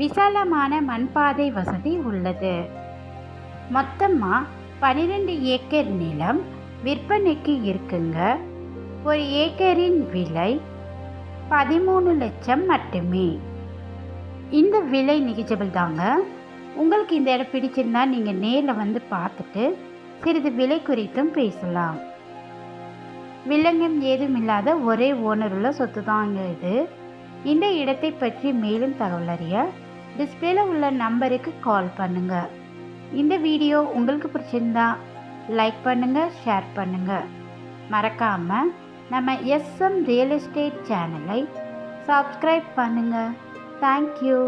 விசாலமான மண்பாதை வசதி உள்ளது. மொத்தமாக பன்னிரெண்டு ஏக்கர் நிலம் விற்பனைக்கு இருக்குங்க. ஒரு ஏக்கரின் விலை பதிமூணு லட்சம் மட்டுமே. இந்த விலை நிகழ்ச்சபிள் தாங்க. உங்களுக்கு இந்த இடம் பிடிச்சிருந்தா நீங்கள் நேரில் வந்து பார்த்துட்டு சிறிது விலை குறித்தும் பேசலாம். வில்லங்கம் ஏதும் இல்லாத ஒரே ஓனருள்ள சொத்து தாங்க இது. இந்த இடத்தை பற்றி மேலும் தகவல் அறிய டிஸ்பிளேல உள்ள நம்பருக்கு கால் பண்ணுங்க. இந்த வீடியோ உங்களுக்கு பிடிச்சிருந்தா லைக் பண்ணுங்க ஷேர் பண்ணுங்க. மறக்காம நம்ம எஸ்எம் ரியல் எஸ்டேட் சேனலை சப்ஸ்கிரைப் பண்ணுங்க. Thank you